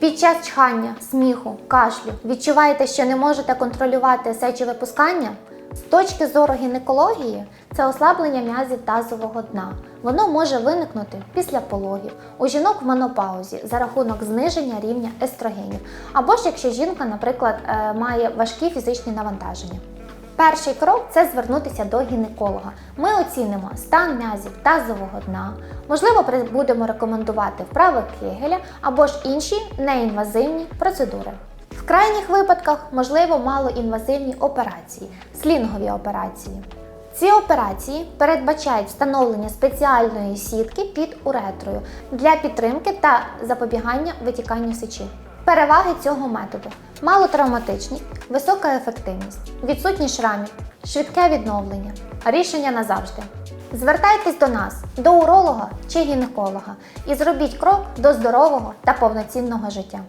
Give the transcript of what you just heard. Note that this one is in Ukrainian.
Під час чхання, сміху, кашлю відчуваєте, що не можете контролювати сечовипускання? З точки зору гінекології, це ослаблення м'язів тазового дна. Воно може виникнути після пологів, у жінок в менопаузі за рахунок зниження рівня естрогенів, або ж якщо жінка, наприклад, е, має важкі фізичні навантаження. Перший крок це звернутися до гінеколога. Ми оцінимо стан м'язів тазового дна, можливо, будемо рекомендувати вправи Кегеля або ж інші неінвазивні процедури. В крайніх випадках можливо малоінвазивні операції, слінгові операції. Ці операції передбачають встановлення спеціальної сітки під уретрою для підтримки та запобігання витіканню сечі. Переваги цього методу: малотравматичність, висока ефективність, відсутність шрамів, швидке відновлення, рішення назавжди. Звертайтесь до нас, до уролога чи гінеколога, і зробіть крок до здорового та повноцінного життя.